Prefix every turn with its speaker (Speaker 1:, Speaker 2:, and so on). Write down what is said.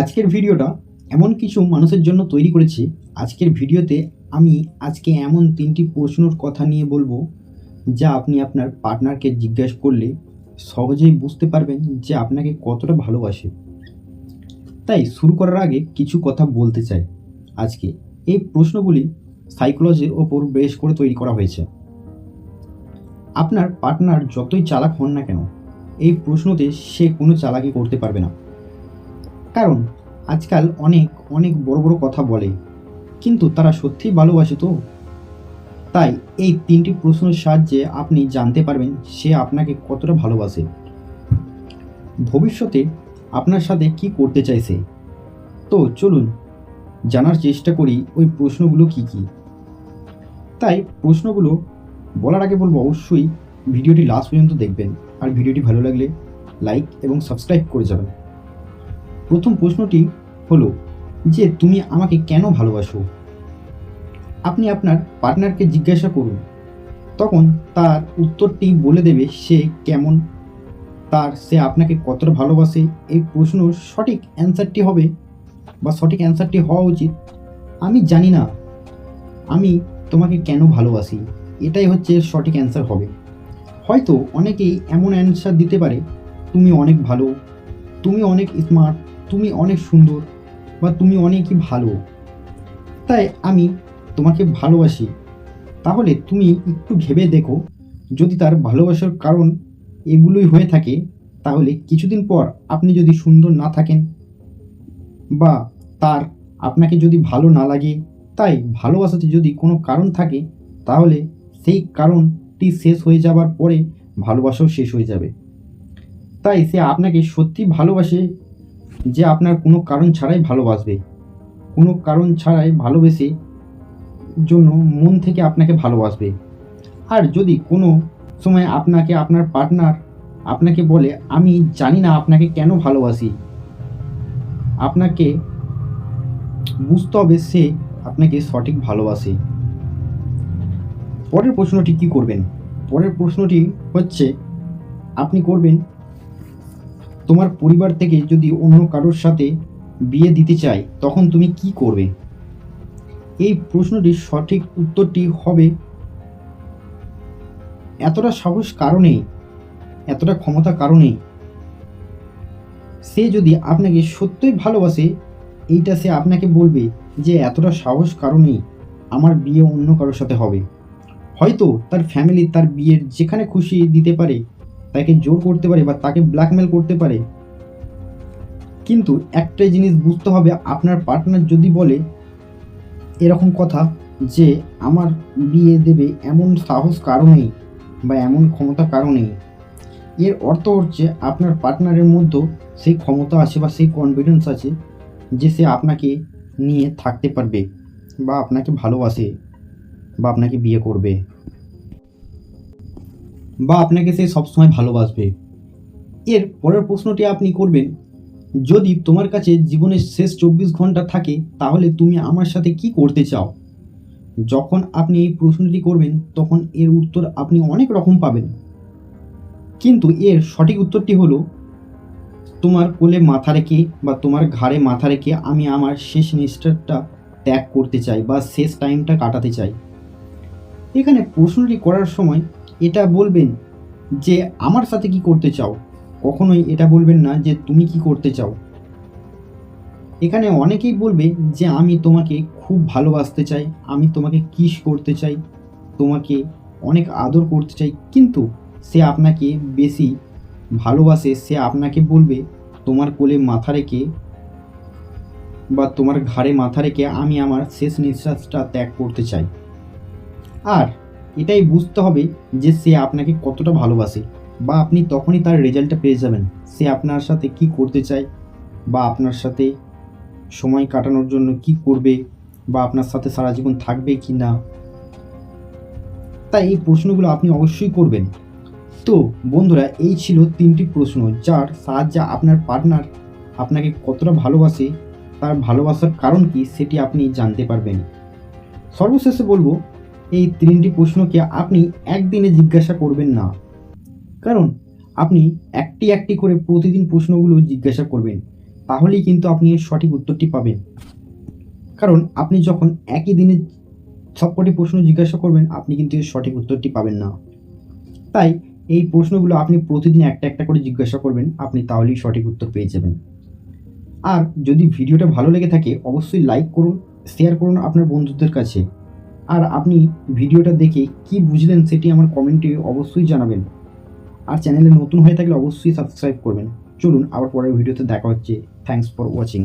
Speaker 1: আজকের ভিডিওটা এমন কিছু মানুষের জন্য তৈরি করেছি। আজকের ভিডিওতে আমি আজকে এমন তিনটি প্রশ্নর কথা নিয়ে বলব, যা আপনি আপনার পার্টনারকে জিজ্ঞেস করলে সহজেই বুঝতে পারবেন যে আপনাকে কতটা ভালোবাসে। তাই শুরু করার আগে কিছু কথা বলতে চাই। আজকে এই প্রশ্নগুলি সাইকোলজির ওপর বেশ করে তৈরি করা হয়েছে। আপনার পার্টনার যতই চালাক হন না কেন, এই প্রশ্নতে সে কোনো চালাকি করতে পারবে না। কারণ আজকাল অনেক অনেক বড় বড় কথা বলে, কিন্তু তারা সত্যিই ভালোবাসে তো। তাই এই তিনটি প্রশ্নের সাহায্যে আপনি জানতে পারবেন সে আপনাকে কতটা ভালোবাসে। ভবিষ্যতে আপনার সাথে কি করতে চাইছে? তো চলুন জানার চেষ্টা করি ওই প্রশ্নগুলো কি কি। তাই প্রশ্নগুলো বলার আগে বলব অবশ্যই ভিডিওটি লাস্ট পর্যন্ত দেখবেন। আর ভিডিওটি ভালো লাগলে লাইক এবং সাবস্ক্রাইব করে যাবেন। প্রথম প্রশ্নটি হলো যে তুমি আমাকে কেন ভালোবাসো? আপনি আপনার পার্টনারকে জিজ্ঞাসা করুন। তখন তার উত্তরটি বলে দেবে সে কেমন, তার সে আপনাকে কতটা ভালোবাসে, এই প্রশ্ন সঠিক অ্যান্সারটি হবে বা সঠিক অ্যান্সারটি হওয়া উচিত? আমি জানি না। আমি তোমাকে কেন ভালোবাসি? এটাই হচ্ছে সঠিক অ্যান্সার হবে। হয়তো অনেকেই এমন অ্যান্সার দিতে পারে, তুমি অনেক ভালো, তুমি অনেক স্মার্ট তুমি অনেক সুন্দর বা তুমি অনেকই ভালো। তাই আমি তোমাকে ভালোবাসি। তাহলে তুমি একটু ভেবে দেখো, যদি তার ভালোবাসার কারণ এগুলোই হয়ে থাকে, তাহলে কিছুদিন পর আপনি যদি সুন্দর না থাকেন বা তার আপনাকে যদি ভালো না লাগে, তাই ভালোবাসাতে যদি কোনো কারণ থাকে, তাহলে সেই কারণটি শেষ হয়ে যাবার পরে ভালোবাসাও শেষ হয়ে যাবে। তাই সে আপনাকে সত্যি ভালোবাসে যে আপনার কোনো কারণ ছাড়াই ভালোবাসবে। কোনো কারণ ছাড়াই ভালোবেসে জন্য মন থেকে আপনাকে ভালোবাসবে। আর যদি কোনো সময় আপনাকে আপনার পার্টনার আপনাকে বলে, আমি জানি না আপনাকে কেন ভালোবাসি। আপনাকে বুঝতে হবে সে আপনাকে সঠিক ভালোবাসে। পরের প্রশ্নটি কি করবেন? পরের প্রশ্নটি হচ্ছে, আপনি করবেন তোমার পরিবার থেকে যদি অন্য কারোর সাথে বিয়ে দিতে চায়, তখন তুমি কি করবে? এই প্রশ্নটির সঠিক উত্তরটি হবে, এতটা সাহস কারণে এতটা ক্ষমতা কারণে সে যদি আপনাকে সত্যই ভালোবাসে, এইটা সে আপনাকে বলবে যে এতটা সাহস কারণেই আমার বিয়ে অন্য কারোর সাথে হবে। হয়তো তার ফ্যামিলি তার বিয়ের যেখানে খুশি দিতে পারে তাকে জোর করতে পারে বা তাকে ব্ল্যাকমেল করতে পারে। কিন্তু একটাই জিনিস বুঝতে হবে, আপনার পার্টনার যদি বলে এরকম কথা যে, আমার বিয়ে দেবে এমন সাহস কারণেই বা এমন ক্ষমতা কারণেই এর অর্থ হচ্ছে, আপনার পার্টনারের মধ্যেও সেই ক্ষমতা আছে বা সেই কনফিডেন্স আছে যে সে আপনাকে নিয়ে থাকতে পারবে বা আপনাকে ভালোবাসে বা আপনাকে বিয়ে করবে। বা আপনাকে সে সবসময় ভালোবাসবে। এর পরের প্রশ্নটি আপনি করবেন, যদি তোমার কাছে জীবনের শেষ চব্বিশ ঘণ্টা থাকে, তাহলে তুমি আমার সাথে কি করতে চাও? যখন আপনি এই প্রশ্নটি করবেন, তখন এর উত্তর আপনি অনেক রকম পাবেন। কিন্তু এর সঠিক উত্তরটি হলো, তোমার কোলে মাথা রেখে বা তোমার ঘাড়ে মাথা রেখে আমি আমার শেষ নিষ্ঠাটা ত্যাগ করতে চাই বা শেষ টাইমটা কাটাতে চাই। এখানে প্রশ্নটি করার সময় এটা বলবেন যে আমার সাথে কি করতে চাও? কখনোই এটা বলবেন না যে তুমি কি করতে চাও। এখানে অনেকেই বলবে যে আমি তোমাকে খুব ভালোবাসতে চাই, আমি তোমাকে কিস করতে চাই, তোমাকে অনেক আদর করতে চাই, কিন্তু সে আপনাকে বেশি ভালোবাসে, সে আপনাকে বলবে, তোমার কোলে মাথা রেখে বা তোমার ঘাড়ে মাথা রেখে আমি আমার শেষ নিঃশ্বাসটা ত্যাগ করতে চাই। আর এটাই বুঝতে হবে যে সে আপনাকে কতটা ভালোবাসে বা আপনি তখনই তার রেজাল্টটা পেয়ে যাবেন। সে আপনার সাথে কি করতে চায় বা আপনার সাথে সময় কাটানোর জন্য কি করবে বা আপনার সাথে সারা জীবন থাকবে কি না? তাই এই প্রশ্নগুলো আপনি অবশ্যই করবেন। তো বন্ধুরা, এই ছিল তিনটি প্রশ্ন যার সাহায্যে আপনার পার্টনার আপনাকে কতটা ভালোবাসে, তার ভালোবাসার কারণ কি সেটি আপনি জানতে পারবেন। সর্বশেষে বলব এই তিনটি প্রশ্নকে আপনি একদিনে জিজ্ঞাসা করবেন না। কারণ আপনি একটি একটি করে প্রতিদিন প্রশ্নগুলো জিজ্ঞাসা করবেন, তাহলেই কিন্তু আপনি এর সঠিক উত্তরটি পাবেন। কারণ আপনি যখন একই দিনে সবকটি প্রশ্ন জিজ্ঞাসা করবেন, আপনি কিন্তু এর সঠিক উত্তরটি পাবেন না। তাই এই প্রশ্নগুলো আপনি প্রতিদিন একটা একটা করে জিজ্ঞাসা করবেন, আপনি তাহলেই সঠিক উত্তর পেয়ে যাবেন। আর যদি ভিডিওটা ভালো লেগে থাকে, অবশ্যই লাইক করুন শেয়ার করুন আপনার বন্ধুদের কাছে। আর আপনি ভিডিওটা দেখে কি বুঝলেন সেটি আমার কমেন্টে অবশ্যই জানাবেন। আর চ্যানেলে নতুন হয়ে থাকলে অবশ্যই সাবস্ক্রাইব করবেন। চলুন আবার পরের ভিডিওতে দেখা হচ্ছে। Thanks for watching